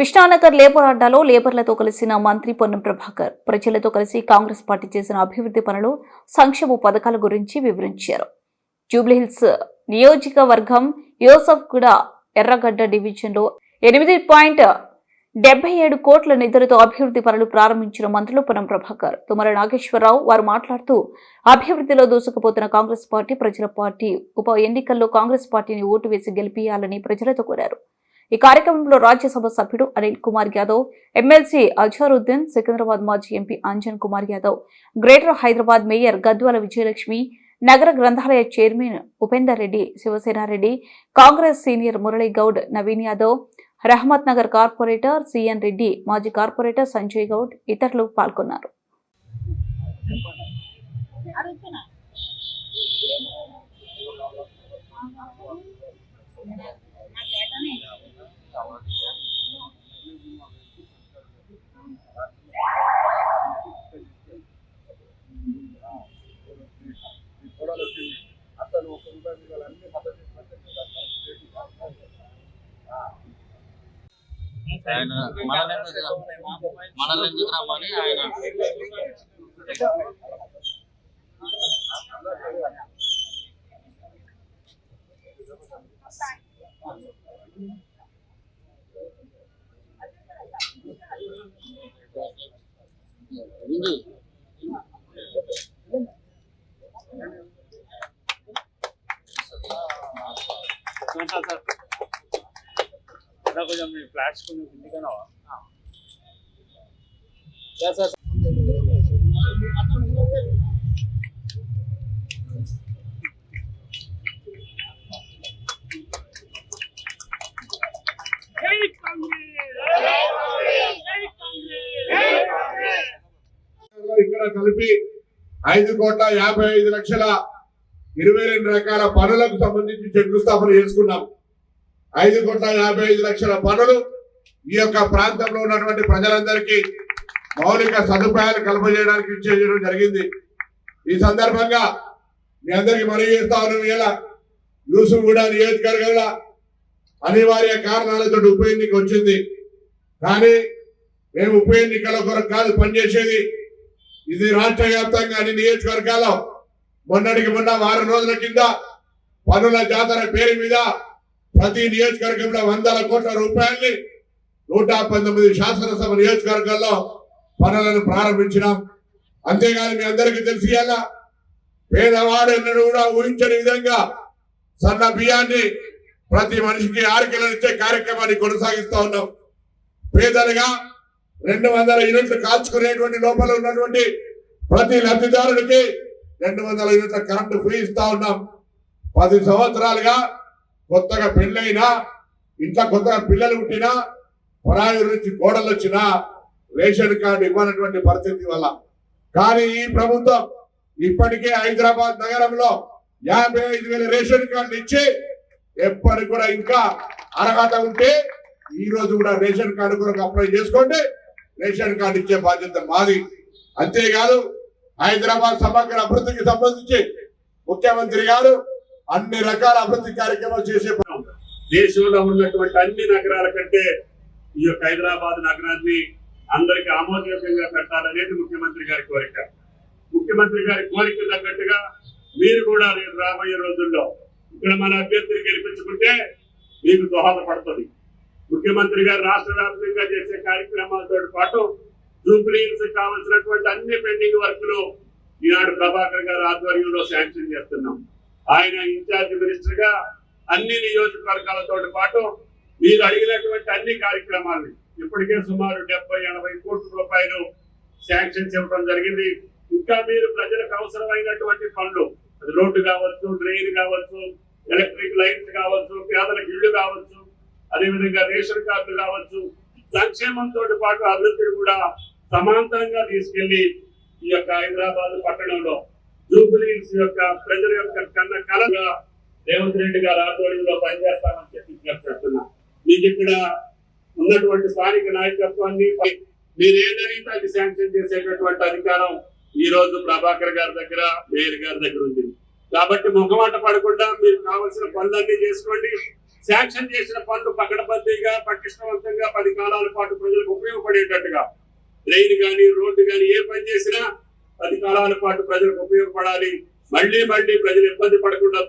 Krishna Nagar labour అడ్డాలో లేబర్లతో కలిసిన మంత్రి పొన్నం ప్రభాకర్ ప్రజలతో కలిసి కాంగ్రెస్ పార్టీ చేసిన అభివృద్ధి పనులు సంక్షేమ పథకాల గురించి వివరించారు. జూబ్లీహిల్స్ నియోజకవర్గం యోసఫ్ కూడా ఎర్రగడ్డ డివిజన్లో ఎనిమిది పాయింట్ డెబ్బై ఏడు కోట్ల నిధులతో అభివృద్ధి పనులు ప్రారంభించిన మంత్రులు పొన్నం ప్రభాకర్. తుమ్మల నాగేశ్వరరావు వారు మాట్లాడుతూ అభివృద్ధిలో దూసుకుపోతున్న కాంగ్రెస్ పార్టీ ప్రజల పార్టీ ఉప ఎన్నికల్లో కాంగ్రెస్ పార్టీని ఓటు వేసి గెలిపియాలని ప్రజలతో కోరారు. ఈ కార్యక్రమంలో రాజ్యసభ సభ్యుడు అనిల్ కుమార్ యాదవ్ ఎమ్మెల్సీ అజారుద్దీన్ సికింద్రాబాద్ మాజీ MP Anjan Kumar Yadav greater Hyderabad mayor Gadwala Vijayalakshmi నగర గ్రంథాలయ chairman Upender Reddy Sivasenareddy Congress senior Murali Goud Naveen Yadav Rahmat Nagar corporator CN Reddy మాజీ కార్పొరేటర్ సంజయ్ గౌడ్ ఇతరులు పాల్గొన్నారు. ఆయన మనల్ని ఎందుకు మనల్ని ఎందుకు రమ్మని ఆయన ఉంది సార్ సార్ కొంచెం మీ ఫ్లాట్స్ కొంచెం సార్ ఇక్కడ కలిపి ఐదు కోట్ల యాభై ఐదు లక్షల ఇరవై రెండు రకాల పనులకు సంబంధించి శంకుస్థాపన చేసుకున్నాం. ఐదు కోట్ల యాభై ఐదు లక్షల పనులు ఈ యొక్క ప్రాంతంలో ఉన్నటువంటి ప్రజలందరికీ మౌలిక సదుపాయాలు కల్పజేయడానికి చేయడం జరిగింది. ఈ సందర్భంగా మీ అందరికి మనవి చేస్తా ఉన్నాం ఇలా యూసుఫ్ కూడా నియోజకవర్గంలో అనివార్య కారణాలతో ఉప ఎన్నిక వచ్చింది. కానీ మేము ఉప ఎన్నికల కొరకు కాదు పనిచేసేది ఇది రాష్ట్ర వ్యాప్తంగా అన్ని నియోజకవర్గాల్లో మొన్నటికి మొన్న వారం రోజుల కింద పనుల జాతర పేరు మీద ప్రతి నియోజకవర్గంలో వందల కోట్ల రూపాయల్ని నూట పంతొమ్మిది శాసనసభ నియోజకవర్గాల్లో పనులను ప్రారంభించినాం. అంతేగాని మీ అందరికీ తెలిసి పేదవాడు ఎన్నడూ కూడా ఊహించని విధంగా సన్న బియ్యాన్ని ప్రతి మనిషికి ఆరు ఇచ్చే కార్యక్రమాన్ని కొనసాగిస్తా ఉన్నాం. పేదలుగా రెండు వందల యూనిట్లు కాల్చుకునేటువంటి లోపల ఉన్నటువంటి ప్రతి లబ్ధిదారుడికి రెండు వందల యూనిట్ల కరెంటు ఫ్రీ ఇస్తా ఉన్నాం. పది సంవత్సరాలుగా కొత్తగా పెళ్ళైనా ఇంట్లో కొత్తగా పిల్లలు పుట్టినా పరాయి నుంచి కోడలు వచ్చినా రేషన్ కార్డు ఇవ్వనటువంటి పరిస్థితి వల్ల. కానీ ఈ ప్రభుత్వం ఇప్పటికే హైదరాబాద్ నగరంలో యాభై ఐదు వేల రేషన్ కార్డులు ఇచ్చి ఎప్పటికి కూడా ఇంకా అర్హత ఉంటే ఈ రోజు కూడా రేషన్ కార్డు కొరకు అప్లై చేసుకోండి. రేషన్ కార్డు ఇచ్చే బాధ్యత మాది. అంతేకాదు హైదరాబాద్ సమగ్ర అభివృద్ధికి సంబంధించి ముఖ్యమంత్రి గారు అన్ని రకాల అభివృద్ధి కార్యక్రమాలు చేసే దేశంలో ఉన్నటువంటి అన్ని నగరాల కంటే ఈ యొక్క హైదరాబాద్ నగరాన్ని అందరికి ఆమోదయోగ్యంగా పెట్టాలనేది ముఖ్యమంత్రి గారి కోరిక. ముఖ్యమంత్రి గారి కోరిక తగ్గట్టుగా మీరు కూడా రేపు రాబోయే రోజుల్లో ఇక్కడ మన అభ్యర్థిని గెలిపించుకుంటే మీకు దోహదపడుతుంది ముఖ్యమంత్రి గారు రాష్ట్ర వ్యాప్తంగా చేసే కార్యక్రమాలతో పాటు జూబ్లీస్ కావాల్సినటువంటి అన్ని పెండింగ్ వర్క్లు ఈనాడు ప్రభాకర్ గారు ఆధ్వర్యంలో శాంక్షన్ చేస్తున్నాం. ఆయన ఇన్ఛార్జ్ మినిస్టర్గా అన్ని నియోజకవర్గాలతో పాటు మీరు అడిగినటువంటి అన్ని కార్యక్రమాలని ఇప్పటికే సుమారు డెబ్బై ఎనభై కోట్ల రూపాయలు శాంక్షన్స్ ఇవ్వడం జరిగింది. ఇంకా మీరు ప్రజలకు అవసరమైనటువంటి పనులు అది రోడ్డు కావచ్చు డ్రైన్ కావచ్చు ఎలక్ట్రిక్ లైన్స్ కావచ్చు పేదలకు ఇళ్ళు కావచ్చు అదేవిధంగా రేషన్ కార్డులు కావచ్చు సంక్షేమంతో పాటు అభివృద్ధిని కూడా సమాంతరంగా తీసుకెళ్ళి ఈ యొక్క హైదరాబాద్ పట్టణంలో జూబ్లీస్ యొక్క ప్రజల యొక్క కన్న కలగా రేవంత్ రెడ్డి గారు ఆధ్వర్యంలో పనిచేస్తామని చెప్పి విజ్ఞప్తి చేస్తున్నా. మీకు ఇక్కడ ఉన్నటువంటి స్థానిక నాయకత్వాన్ని మీరు ఏదైతే అది శాంక్షన్ చేసేటటువంటి అధికారం ఈ రోజు ప్రభాకర్ గారి దగ్గర మేయర్ గారి దగ్గర ఉంది. కాబట్టి ముఖమాట పడకుండా మీరు కావాల్సిన పనులన్నీ చేసుకోండి. శాంక్షన్ చేసిన పనులు పకడబందీగా పటిష్టవంతంగా పది కాలాల పాటు ప్రజలకు ఉపయోగపడేటట్టుగా రైలు కానీ రోడ్డు కానీ ఏ పని చేసినా పది కాలాల పాటు ప్రజలకు ఉపయోగపడాలి. మళ్ళీ మళ్ళీ ప్రజలు ఇబ్బంది పడకుండా